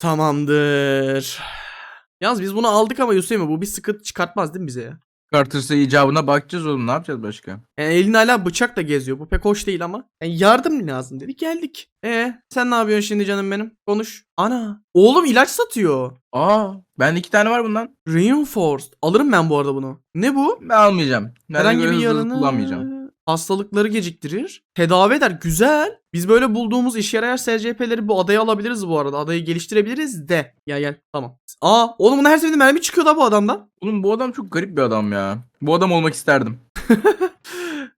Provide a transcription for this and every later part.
Tamamdır. Yalnız biz bunu aldık ama Yusuf bu bir sıkıntı çıkartmaz değil mi bize ya? Çıkartırsa icabına bakacağız oğlum ne yapacağız başka? Yani elinde hala bıçakla geziyor. Bu pek hoş değil ama. Yani yardım lazım dedi. Geldik. E sen ne yapıyorsun şimdi canım benim? Konuş. Ana. Oğlum ilaç satıyor. Aa ben iki tane var bundan. Reinforced. Alırım ben bu arada bunu. Ne bu? Ben almayacağım. Ben Herhangi bir yarını kullanmayacağım. Hastalıkları geciktirir. Tedavi eder. Güzel. Biz böyle bulduğumuz işe yarayan SCP'leri bu adaya alabiliriz bu arada. Adayı geliştirebiliriz de. Gel gel. Tamam. Aa oğlum bunun her seferinde mermi çıkıyor da bu adamdan. Oğlum bu adam çok garip bir adam ya. Bu adam olmak isterdim.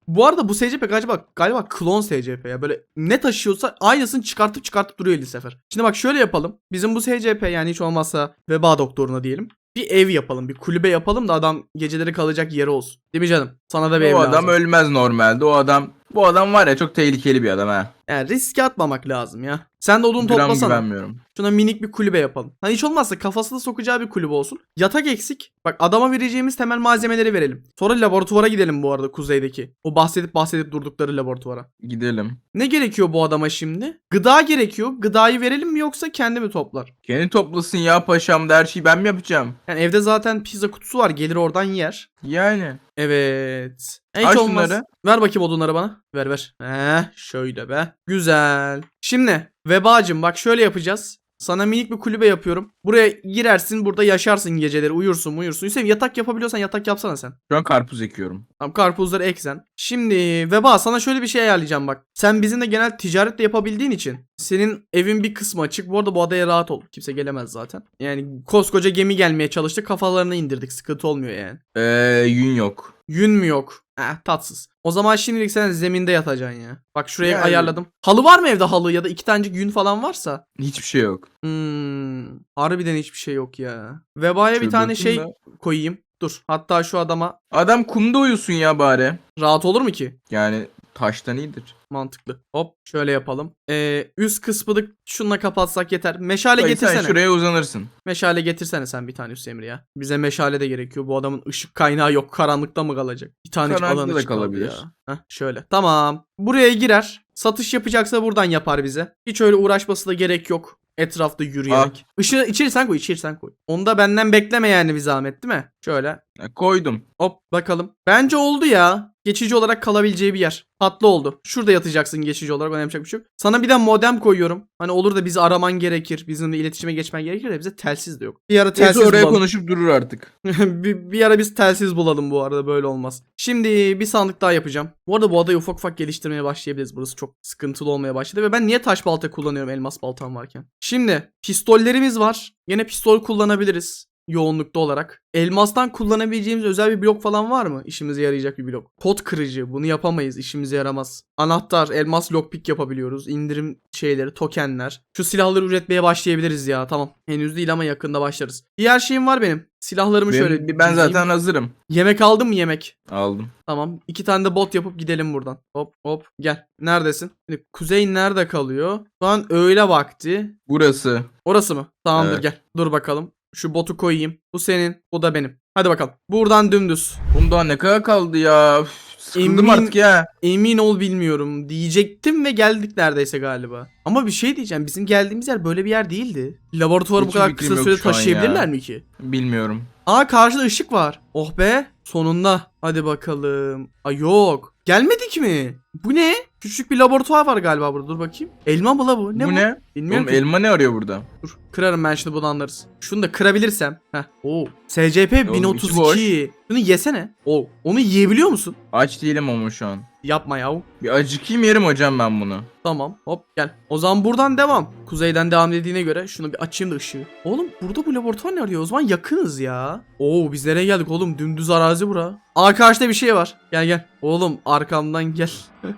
Bu arada bu SCP galiba galiba klon SCP ya. Böyle ne taşıyorsa aynısını çıkartıp çıkartıp duruyor 50 sefer. Şimdi bak şöyle yapalım. Bizim bu SCP yani hiç olmazsa veba doktoruna diyelim. Bir ev yapalım, bir kulübe yapalım da adam geceleri kalacak yeri olsun. Değil mi canım? Sana da bir ev o lazım. adam ölmez normalde. O adam bu adam var ya çok tehlikeli bir adam ha. Yani riske atmamak lazım ya. Sen de odun Gram toplasana. güvenmiyorum. Şuna minik bir kulübe yapalım. Hani hiç olmazsa kafasına sokacağı bir kulübe olsun. Yatak eksik. Bak adama vereceğimiz temel malzemeleri verelim. Sonra laboratuvara gidelim bu arada kuzeydeki. O bahsedip bahsedip durdukları laboratuvara. Gidelim. Ne gerekiyor bu adama şimdi? Gıda gerekiyor. Gıdayı verelim mi yoksa kendi mi toplar? Kendi toplasın ya paşam da her şeyi ben mi yapacağım? Yani evde zaten pizza kutusu var. Gelir oradan yer. Yani. Evet. Hiç Al olmaz. şunları. Ver bakayım odunları bana. Ver ver. Heh, şöyle be. Güzel. Şimdi vebacım bak şöyle yapacağız. Sana minik bir kulübe yapıyorum. Buraya girersin burada yaşarsın geceleri uyursun uyursun. Hüseyin yatak yapabiliyorsan yatak yapsana sen. Şu an karpuz ekiyorum. Tamam karpuzları eksen. Şimdi Veba sana şöyle bir şey ayarlayacağım bak. Sen bizimle genel ticaret de yapabildiğin için senin evin bir kısmı açık. Bu arada bu adaya rahat ol. Kimse gelemez zaten. Yani koskoca gemi gelmeye çalıştı. Kafalarına indirdik. Sıkıntı olmuyor yani. Eee yün yok. Yün mü yok? Eh tatsız. O zaman şimdilik sen zeminde yatacaksın ya. Bak şuraya Yani- ayarladım. Halı var mı evde halı ya da iki tanecik yün falan varsa? Hiçbir şey yok. Hmm, harbiden hiçbir şey yok ya. Vebaya bir tane şey Şurada- koyayım. Dur. Hatta şu adama Adam kumda uyusun ya bari. rahat olur mu ki? Yani taştan iyidir. Mantıklı. Hop şöyle yapalım. Ee, üst kısmını şununla kapatsak yeter. Meşale Dayı sen getirsene. şuraya uzanırsın. Meşale getirsene sen bir tane Hüseyin Emre ya. Bize meşale de gerekiyor. Bu adamın ışık kaynağı yok. Karanlıkta mı kalacak? Bir tane Karanlıkta alan da ışık kaldı kalabilir. ya. Heh, şöyle. Tamam. Buraya girer. Satış yapacaksa buradan yapar bize. Hiç öyle uğraşması da gerek yok. Etrafta yürüyerek. Işığı içeri sen koy, içeri sen koy. Onu da benden bekleme yani bir zahmet değil mi? Şöyle. Ya, koydum. Hop bakalım. Bence oldu ya. Geçici olarak kalabileceği bir yer. Tatlı oldu. Şurada yatacaksın geçici olarak. Ona yapacak bir şey yok. Sana bir de modem koyuyorum. Hani olur da bizi araman gerekir. Bizimle iletişime geçmen gerekir de bize telsiz de yok. Bir ara Neyse telsiz oraya bulalım. konuşup durur artık. bir, bir ara biz telsiz bulalım bu arada böyle olmaz. Şimdi bir sandık daha yapacağım. Bu arada bu adayı ufak ufak geliştirmeye başlayabiliriz. Burası çok sıkıntılı olmaya başladı ve ben niye taş balta kullanıyorum elmas baltam varken? Şimdi pistollerimiz var. Yine pistol kullanabiliriz yoğunlukta olarak. Elmastan kullanabileceğimiz özel bir blok falan var mı? İşimize yarayacak bir blok. Kod kırıcı. Bunu yapamayız. işimize yaramaz. Anahtar, elmas lockpick yapabiliyoruz. İndirim şeyleri, tokenler. Şu silahları üretmeye başlayabiliriz ya. Tamam. Henüz değil ama yakında başlarız. Diğer şeyim var benim. Silahlarımı Benim- şöyle ben zaten hazırım. Yemek aldın mı yemek? Aldım. Tamam. İki tane de bot yapıp gidelim buradan. Hop hop gel. Neredesin? Şimdi kuzey nerede kalıyor? Şu an öğle vakti. Burası. Orası mı? Tamamdır Evet. gel. Dur bakalım. Şu botu koyayım. Bu senin. Bu da benim. Hadi bakalım. Buradan dümdüz. Daha ne kadar kaldı ya. Üf, Sıkıldım Emin- artık ya. Emin ol bilmiyorum. Diyecektim ve geldik neredeyse galiba. Ama bir şey diyeceğim. Bizim geldiğimiz yer böyle bir yer değildi. Laboratuvarı bu kadar kısa sürede taşıyabilirler ya. mi ki? Bilmiyorum. Aa karşıda ışık var. Oh be. Sonunda. Hadi bakalım. Aa yok. Gelmedik mi? Bu ne? Küçük bir laboratuvar var galiba burada. Dur bakayım. Elma mı la bu? Ne bu? bu ne? Bilmiyorum Oğlum ki. elma ne arıyor burada? Dur. Kırarım ben şimdi bunu anlarız. Şunu da kırabilirsem. Heh. Oo. SCP içi 1032. Şunu yesene. Oo. Onu yiyebiliyor musun? Aç değilim ama şu an. Yapma yahu. Bir acıkayım yerim hocam ben bunu. Tamam. Hop gel. O zaman buradan devam. Kuzeyden devam dediğine göre şunu bir açayım da ışığı. Oğlum burada bu laboratuvar ne arıyor? O zaman yakınız ya. Oo biz nereye geldik oğlum? Dümdüz arazi bura. Aa karşıda bir şey var. Gel gel. Oğlum arkamdan gel.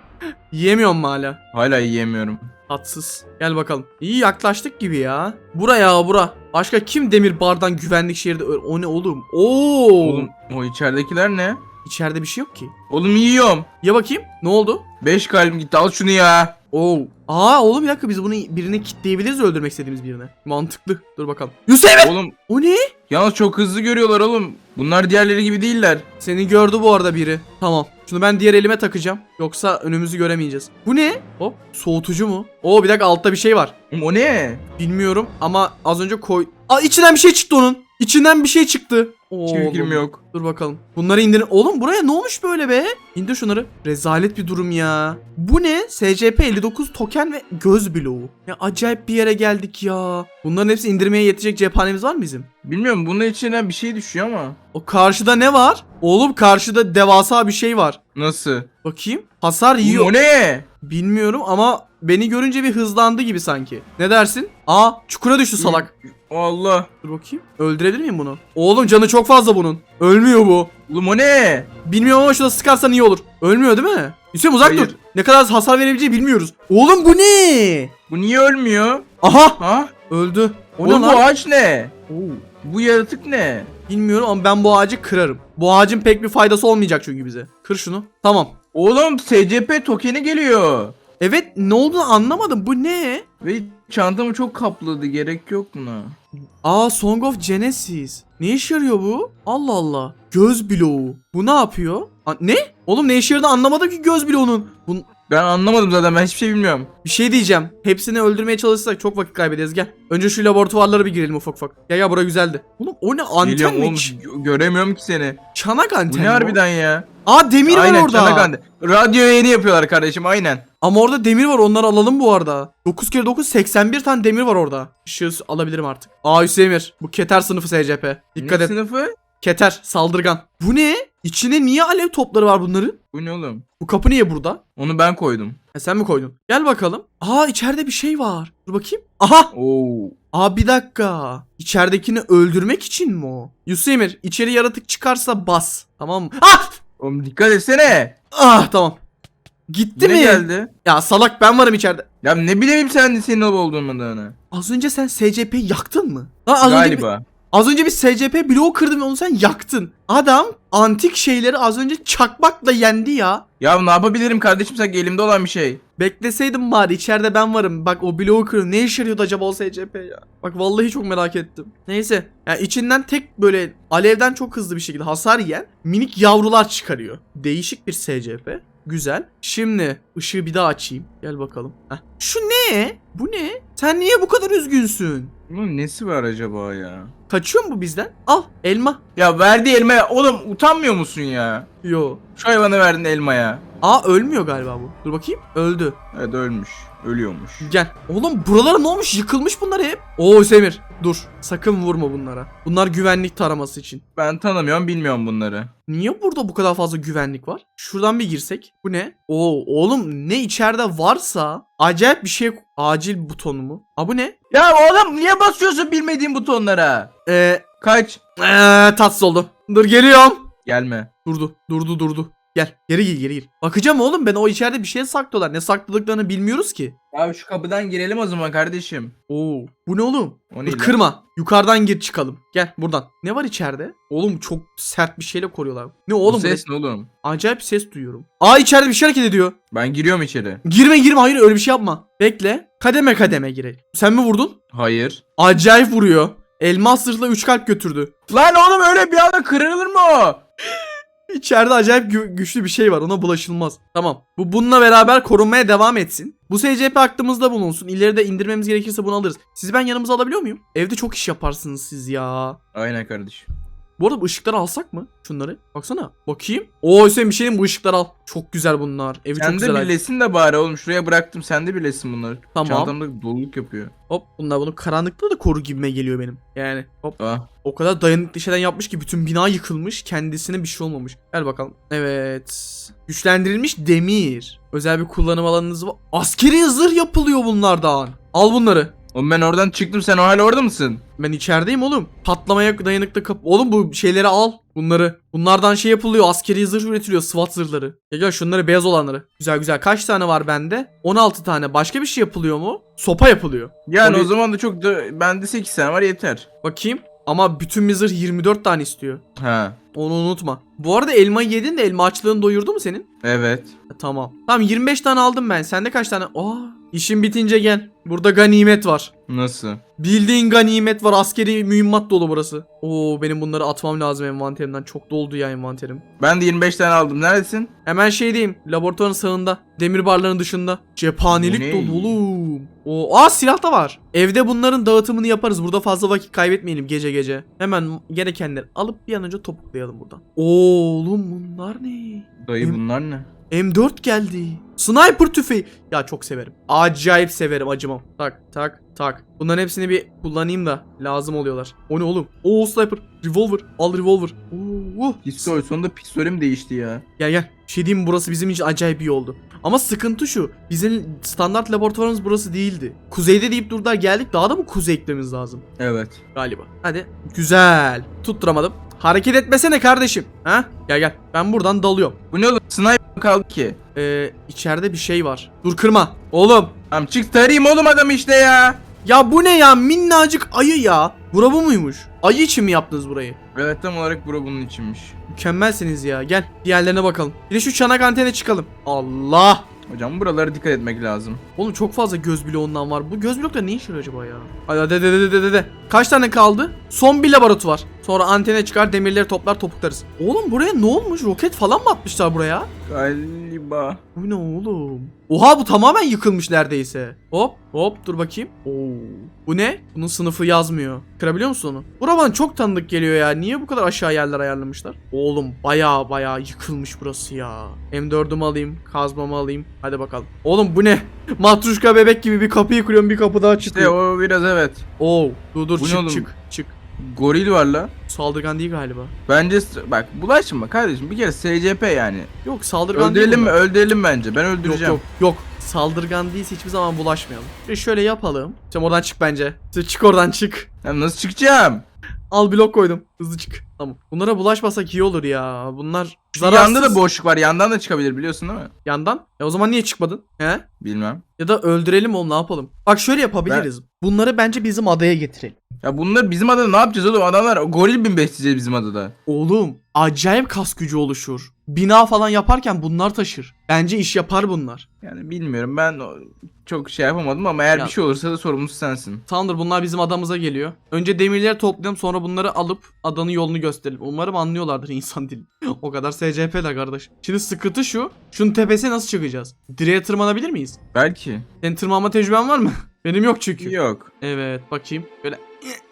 Yiyemiyorum hala? Hala yiyemiyorum. Tatsız. Gel bakalım. İyi yaklaştık gibi ya. Bura ya bura. Başka kim demir bardan güvenlik şehirde O ne oğlum? Oo. Oğlum o içeridekiler ne? İçeride bir şey yok ki. Oğlum yiyorum. Ya bakayım. Ne oldu? 5 kalbim gitti al şunu ya. Oo. Aa oğlum bir dakika biz bunu birine kitleyebiliriz öldürmek istediğimiz birine. Mantıklı. Dur bakalım. Yusuf! Oğlum O ne? yalnız çok hızlı görüyorlar oğlum. Bunlar diğerleri gibi değiller. Seni gördü bu arada biri. Tamam. Şunu ben diğer elime takacağım. Yoksa önümüzü göremeyeceğiz. Bu ne? Hop soğutucu mu? Oo bir dakika altta bir şey var. Oğlum O ne? Bilmiyorum ama az önce koy... Aa içinden bir şey çıktı onun. İçinden bir şey çıktı. Fikrim Oğlum. yok. Dur bakalım. Bunları indirin. Oğlum buraya ne olmuş böyle be? İndir şunları. Rezalet bir durum ya. Bu ne? SCP 59 token ve göz bloğu. Ya acayip bir yere geldik ya. Bunların hepsi indirmeye yetecek cephanemiz var mı bizim? Bilmiyorum bunun içine bir şey düşüyor ama. O karşıda ne var? Oğlum karşıda devasa bir şey var. Nasıl? Bakayım. Hasar yiyor. O ne? Bilmiyorum ama beni görünce bir hızlandı gibi sanki. Ne dersin? Aa çukura düştü salak. Allah. Dur bakayım. Öldürebilir miyim bunu? Oğlum canı çok fazla bunun. Ölmüyor bu. Oğlum o ne? Bilmiyorum ama şurada sıkarsan iyi olur. Ölmüyor değil mi? Hüseyin uzak Hayır. dur. Ne kadar hasar verebileceği bilmiyoruz. Oğlum bu ne? Bu niye ölmüyor? Aha Ha? öldü. O Oğlum ne bu lan? ağaç ne? Oo. Bu yaratık ne? Bilmiyorum ama ben bu ağacı kırarım. Bu ağacın pek bir faydası olmayacak çünkü bize. Kır şunu. Tamam. Oğlum SCP tokeni geliyor. Evet ne olduğunu anlamadım. Bu ne? Ve çantamı çok kapladı. Gerek yok buna. Aa Song of Genesis. Ne işe yarıyor bu? Allah Allah. Göz bloğu. Bu ne yapıyor? A- ne? Oğlum ne işe yaradığını anlamadım ki göz bloğunun. Bu Ben anlamadım zaten. Ben hiçbir şey bilmiyorum. bir şey diyeceğim. Hepsini öldürmeye çalışsak çok vakit kaybederiz. Gel. Önce şu laboratuvarlara bir girelim ufak ufak. Gel gel bura güzeldi. Oğlum o ne anten mi? oğlum. Göremiyorum ki seni. Çanak anten Bu ne o? harbiden ya? Aa demir aynen var orada. çanak ande. Radyo yayını yapıyorlar kardeşim aynen. Ama orada demir var onları alalım bu arada. 9 kere 9 81 tane demir var orada. Işığı alabilirim artık. Aa Hüseyinir. Bu keter sınıfı SCP. Dikkat Ne et. sınıfı? Keter saldırgan. Bu ne? İçine niye alev topları var bunların? Bu ne oğlum? Bu kapı niye burada? Onu ben koydum. Ha, sen mi koydun? Gel bakalım. Aa içeride bir şey var. Dur bakayım. Aha. Oo. Aa bir dakika. İçeridekini öldürmek için mi o? Yusemir içeri yaratık çıkarsa bas. Tamam mı? Ah! Oğlum dikkat etsene. Ah tamam. Gitti ne mi? geldi? Ya salak ben varım içeride. Ya ne bileyim sen senin olup olduğunu. Az önce sen SCP'yi yaktın mı? Ha, az Önce bir, Galiba. az önce bir SCP bloğu kırdım onu sen yaktın. Adam antik şeyleri az önce çakmakla yendi ya. Ya ne yapabilirim kardeşim sanki elimde olan bir şey. Bekleseydim bari içeride ben varım. Bak o bloğu kırın. Ne işe yarıyordu acaba o SCP ya? Bak vallahi çok merak ettim. Neyse. Yani içinden tek böyle alevden çok hızlı bir şekilde hasar yiyen minik yavrular çıkarıyor. Değişik bir SCP. Güzel. Şimdi ışığı bir daha açayım. Gel bakalım. Heh. Şu ne? Bu ne? Sen niye bu kadar üzgünsün? Bunun nesi var acaba ya? Kaçıyor mu bu bizden? Al elma. Ya verdi elma oğlum utanmıyor musun ya? Yo. Şu hayvana verdin elmaya. Aa ölmüyor galiba bu. Dur bakayım. Öldü. Evet ölmüş. Ölüyormuş. Gel. Oğlum buralara ne olmuş? Yıkılmış bunlar hep. Oo Semir. Dur. Sakın vurma bunlara. Bunlar güvenlik taraması için. Ben tanımıyorum bilmiyorum bunları. Niye burada bu kadar fazla güvenlik var? Şuradan bir girsek. Bu ne? Oo oğlum ne içeride varsa acayip bir şey acil butonu mu? Aa bu ne? Ya oğlum niye basıyorsun bilmediğin butonlara? Eee Kaç. ee, tatsız oldu. Dur geliyorum. Gelme. Durdu. Durdu durdu. Gel. Geri gir geri gir. Bakacağım oğlum ben o içeride bir şey saklıyorlar. Ne sakladıklarını bilmiyoruz ki. Abi şu kapıdan girelim o zaman kardeşim. Oo. Bu ne oğlum? O Dur kırma. Yukarıdan gir çıkalım. Gel buradan. Ne var içeride? Oğlum çok sert bir şeyle koruyorlar. Ne Bu oğlum? ses bu ne oğlum? Acayip ses duyuyorum. Aa içeride bir şey hareket ediyor. Ben giriyorum içeri. Girme girme hayır öyle bir şey yapma. Bekle. Kademe kademe girelim. Sen mi vurdun? Hayır. Acayip vuruyor. Elmas zırhla 3 kalp götürdü. Lan oğlum öyle bir anda kırılır mı o? İçeride acayip gü- güçlü bir şey var. Ona bulaşılmaz. Tamam. Bu bununla beraber korunmaya devam etsin. Bu SCP aklımızda bulunsun. İleride indirmemiz gerekirse bunu alırız. Sizi ben yanımıza alabiliyor muyum? Evde çok iş yaparsınız siz ya. Aynen kardeşim. Bu arada bu ışıkları alsak mı? Şunları. Baksana. Bakayım. Oo Hüseyin bir şey mi? bu ışıkları al. Çok güzel bunlar. Evi çok Sen de güzel. aydın- birlesin de bari oğlum. Şuraya bıraktım. Sen de birlesin bunları. Tamam. Çantamda doluluk yapıyor. Hop bunlar bunu karanlıkta da koru gibime geliyor benim. Yani hop. Ah. O kadar dayanıklı şeyden yapmış ki bütün bina yıkılmış. Kendisine bir şey olmamış. Gel bakalım. Evet. Güçlendirilmiş demir. Özel bir kullanım alanınız var. Askeri zırh yapılıyor bunlardan. Al bunları. Oğlum ben oradan çıktım. Sen hala orada mısın? Ben içerideyim oğlum. Patlamaya dayanıklı kap. Oğlum bu şeyleri al. Bunları. Bunlardan şey yapılıyor. Askeri zırh üretiliyor. SWAT zırhları. Ya gel şunları beyaz olanları. Güzel güzel. Kaç tane var bende? 16 tane. Başka bir şey yapılıyor mu? Sopa yapılıyor. Yani Oraya- o zaman da çok da bende 8 tane var yeter. Bakayım. Ama bütün bir zırh 24 tane istiyor. Ha. Onu unutma. Bu arada elmayı yedin de elma açlığını doyurdu mu senin? Evet. Ha, tamam. Tamam 25 tane aldım ben. Sende kaç tane? Aa İşin bitince gel. Burada ganimet var. Nasıl? Bildiğin ganimet var. Askeri mühimmat dolu burası. Oo benim bunları atmam lazım envanterimden. Çok doldu ya envanterim. Ben de 25 tane aldım. Neredesin? Hemen şey diyeyim. Laboratuvarın sağında. Demir barların dışında. Cephanelik ne? dolu oğlum. Oo, aa silah da var. Evde bunların dağıtımını yaparız. Burada fazla vakit kaybetmeyelim gece gece. Hemen gerekenleri alıp bir an önce topuklayalım buradan. Oğlum bunlar ne? Dayı bunlar ne? M4 geldi. Sniper tüfeği. Ya çok severim. Acayip severim acımam. Tak tak tak. Bunların hepsini bir kullanayım da lazım oluyorlar. O ne oğlum? Oo sniper. Revolver. Al revolver. Oo. Pistol. Sonunda pistolüm değişti ya. Gel gel. Bir şey diyeyim burası bizim için acayip iyi oldu. Ama sıkıntı şu. Bizim standart laboratuvarımız burası değildi. Kuzeyde deyip durdular geldik. Daha da mı kuzey eklememiz lazım? Evet. Galiba. Hadi. Güzel. Tutturamadım. Hareket etmesene kardeşim. Ha? Gel gel. Ben buradan dalıyorum. Bu ne oğlum? Sniper kaldı ki. Ee, içeride bir şey var. Dur kırma. Oğlum. Tamam çık tarayayım oğlum adamı işte ya. Ya bu ne ya? Minnacık ayı ya. Bura bu muymuş? Ayı için mi yaptınız burayı? Evet tam olarak bura bunun içinmiş. Mükemmelsiniz ya. Gel. Diğerlerine bakalım. Bir de şu çanak antene çıkalım. Allah. Hocam buralara dikkat etmek lazım. Oğlum çok fazla göz bloğundan var. Bu göz blokları ne işe yarıyor acaba ya? Hadi hadi hadi hadi hadi. Kaç tane kaldı? Son bir laboratuvar. Sonra antene çıkar demirleri toplar topuklarız. Oğlum buraya ne olmuş? Roket falan mı atmışlar buraya? Galiba. Bu ne oğlum? Oha bu tamamen yıkılmış neredeyse. Hop hop dur bakayım. Oo. Bu ne? Bunun sınıfı yazmıyor. Kırabiliyor musun onu? Bura bana çok tanıdık geliyor ya. Niye bu kadar aşağı yerler ayarlamışlar? Oğlum baya baya yıkılmış burası ya. M4'ümü alayım. Kazmamı alayım. Hadi bakalım. Oğlum bu ne? Matruşka bebek gibi bir kapıyı kırıyorum bir kapı daha İşte çıkıyor. o biraz evet. Oo. Dur dur Bu ne çık oğlum? çık çık. Goril var la. Saldırgan değil galiba. Bence bak bulaşma kardeşim bir kere SCP yani. Yok saldırgan Öldürelim değil mi? bunlar. Öldürelim bence. Ben Yok öldüreceğim. yok yok. Saldırgan değilse hiçbir zaman bulaşmayalım. E şöyle yapalım. Sen oradan çık bence. Sen çık oradan çık. Ya nasıl çıkacağım? Al blok koydum. Hızlı çık. Tamam. Bunlara bulaşmasak iyi olur ya. Bunlar Şu zararsız. Yanda da boşluk var. Yandan da çıkabilir biliyorsun değil mi? Yandan. E o zaman niye çıkmadın? He? Bilmem. Ya da öldürelim oğlum ne yapalım? Bak şöyle yapabiliriz. Bunları bence bizim adaya getirelim. Ya bunlar bizim adada ne yapacağız oğlum? Adamlar goril bin besleyeceğiz bizim adada. Oğlum acayip kas gücü oluşur. Bina falan yaparken bunlar taşır. Bence iş yapar bunlar. Yani bilmiyorum ben çok şey yapamadım ama eğer Ya- bir şey olursa da sorumlusu sensin. Tamamdır bunlar bizim adamıza geliyor. Önce demirleri toplayalım sonra bunları alıp adanın yolunu gösterelim. Umarım anlıyorlardır insan dili. o kadar SCP'ler kardeş. Şimdi sıkıntı şu. Şunun tepesine nasıl çıkacağız? Direğe tırmanabilir miyiz? Belki. Senin tırmanma tecrüben var mı? Benim yok çünkü. Yok. Evet bakayım. Böyle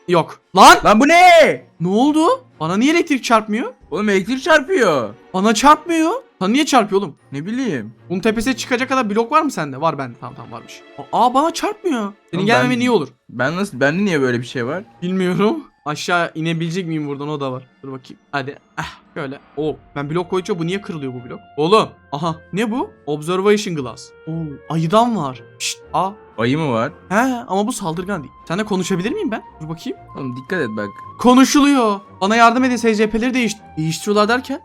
yok. Lan Lan bu ne? ne oldu? Bana niye elektrik çarpmıyor? Oğlum elektrik çarpıyor. Bana çarpmıyor. Sana niye çarpıyor oğlum? Ne bileyim. Bunun tepesine çıkacak kadar blok var mı sende? Var bende. Tamam tamam varmış. Aa bana çarpmıyor. Senin Oğlum gelmemen ben- iyi olur. Ben nasıl bende niye böyle bir şey var? Bilmiyorum. Aşağı inebilecek miyim buradan o da var. Dur bakayım. Hadi. Ah şöyle. Oo ben blok koyunca bu niye kırılıyor bu blok? Oğlum. Aha ne bu? Observation glass. Oo ayıdan var. Şşt. Aa. Ayı mı var? He ama bu saldırgan değil. Seninle konuşabilir miyim ben? Dur bakayım. Oğlum dikkat et bak. Konuşuluyor. Bana yardım edin SCP'leri değiş değiştiriyorlar derken.